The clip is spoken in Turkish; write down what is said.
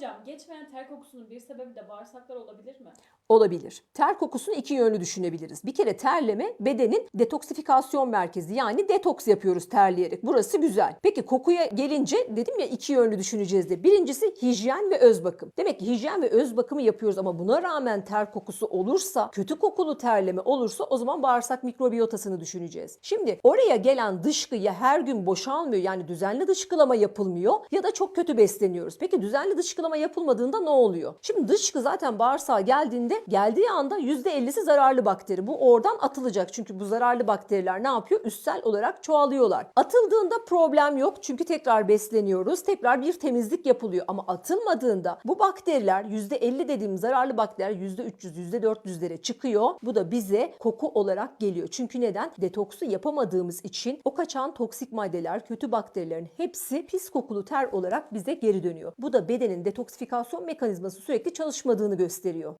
Hocam geçmeyen ter kokusunun bir sebebi de bağırsaklar olabilir mi? olabilir. Ter kokusunu iki yönlü düşünebiliriz. Bir kere terleme bedenin detoksifikasyon merkezi yani detoks yapıyoruz terleyerek. Burası güzel. Peki kokuya gelince dedim ya iki yönlü düşüneceğiz de. Birincisi hijyen ve öz bakım. Demek ki hijyen ve öz bakımı yapıyoruz ama buna rağmen ter kokusu olursa, kötü kokulu terleme olursa o zaman bağırsak mikrobiyotasını düşüneceğiz. Şimdi oraya gelen dışkı ya her gün boşalmıyor yani düzenli dışkılama yapılmıyor ya da çok kötü besleniyoruz. Peki düzenli dışkılama yapılmadığında ne oluyor? Şimdi dışkı zaten bağırsağa geldiğinde geldiği anda %50'si zararlı bakteri. Bu oradan atılacak. Çünkü bu zararlı bakteriler ne yapıyor? Üstsel olarak çoğalıyorlar. Atıldığında problem yok. Çünkü tekrar besleniyoruz. Tekrar bir temizlik yapılıyor. Ama atılmadığında bu bakteriler %50 dediğim zararlı bakteriler %300, %400'lere çıkıyor. Bu da bize koku olarak geliyor. Çünkü neden? Detoksu yapamadığımız için o kaçan toksik maddeler, kötü bakterilerin hepsi pis kokulu ter olarak bize geri dönüyor. Bu da bedenin detoksifikasyon mekanizması sürekli çalışmadığını gösteriyor.